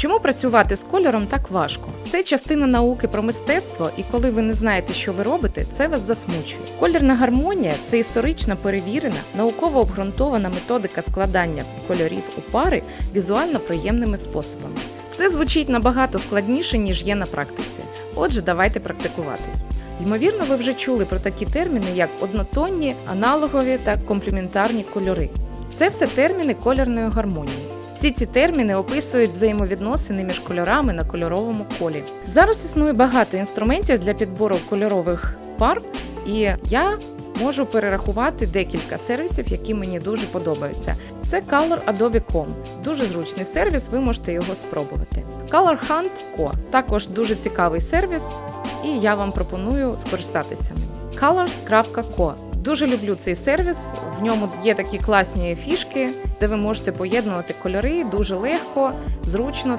Чому працювати з кольором так важко? Це частина науки про мистецтво, і коли ви не знаєте, що ви робите, це вас засмучує. Кольорна гармонія це історично перевірена, науково обґрунтована методика складання кольорів у пари візуально приємними способами. Це звучить набагато складніше, ніж є на практиці. Отже, давайте практикуватись. Ймовірно, ви вже чули про такі терміни, як однотонні, аналогові та комплементарні кольори. Це все терміни кольорної гармонії. Всі ці терміни описують взаємовідносини між кольорами на кольоровому колі. Зараз існує багато інструментів для підбору кольорових пар, і я можу перерахувати декілька сервісів, які мені дуже подобаються. Це Color Adobe Com. Дуже зручний сервіс, ви можете його спробувати. Color Hunt Co. також дуже цікавий сервіс, і я вам пропоную скористатися ним. Colors.co. Дуже люблю цей сервіс. В ньому є такі класні фішки, де ви можете поєднувати кольори дуже легко, зручно.